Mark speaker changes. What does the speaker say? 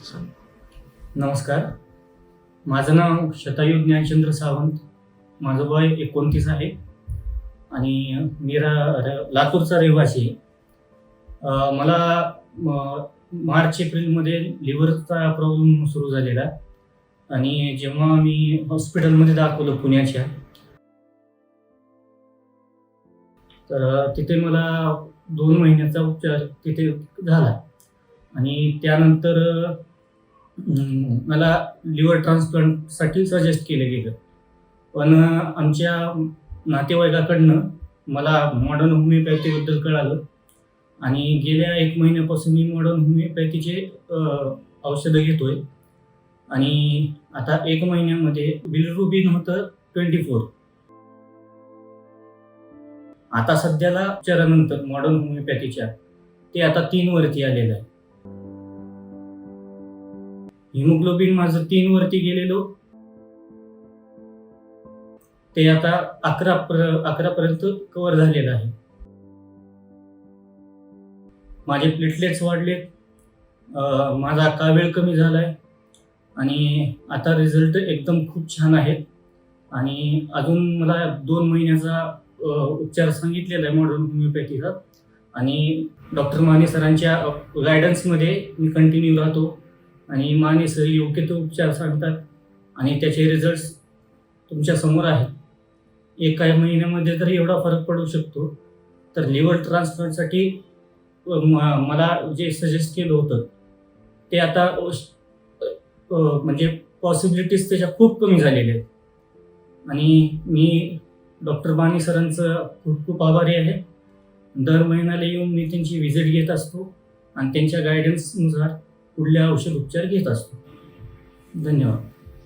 Speaker 1: नमस्कार. माझं नाव शतायू ज्ञानचंद्र सावंत. माझं वय एकोणतीस आहे. आणि मी रा लातूरचा रहिवासी आहे. मला मार्च एप्रिलमध्ये लिव्हरचा प्रॉब्लेम सुरू झालेला. आणि जेव्हा मी हॉस्पिटलमध्ये दाखवलं पुण्याच्या तर तिथे मला दोन महिन्याचा उपचार तिथे झाला. आणि त्यानंतर मला लिव्हर ट्रान्सप्लांटसाठी सजेस्ट केलं गेलं. पण आमच्या नातेवाईकाकडनं मला मॉडर्न होमिओपॅथीबद्दल कळालं. आणि गेल्या एक महिन्यापासून मी मॉडर्न होमिओपॅथीचे औषधं घेतोय. आणि आता एक महिन्यामध्ये बिलरुबिन होतं ट्वेंटी फोर आता सध्याला उपचारानंतर मॉडर्न होमिओपॅथीच्या ते आता तीन वरती आलेलं आहे. हिमोग्लोबिन माझं तीन वरती गेलेलो. ते आता अकरा अकरा पर्यंत कव्हर झालेलं आहे. माझे प्लेटलेट्स वाढले. माझा कावेळ कमी झालाय. आणि आता रिझल्ट एकदम खूप छान आहे आणि अजून मला दोन महिन्याचा उपचार सांगितलेला आहे मॉडर्न होमिओपॅथीचा आणि डॉक्टर माने सरांच्या गायडन्समध्ये मी कंटिन्यू राहतो. आणि माने सर योग्य तो उपचार सांगतात आणि त्याचे रिझल्ट्स तुमच्यासमोर आहेत. एका महिन्यामध्ये तर एवढा फरक पडू शकतो. तर लिव्हर ट्रान्सप्लांटसाठी मला जे सजेस्ट केलं होतं ते आता म्हणजे पॉसिबिलिटीज त्याच्या खूप कमी झालेल्या आहेत. आणि मी डॉक्टर बानी सरांचं खूप खूप आभारी आहे. दर महिन्याला येऊन मी त्यांची व्हिजिट घेत असतो आणि त्यांच्या गायडन्सनुसार पुढले औषध उपचार घेत असतो. धन्यवाद.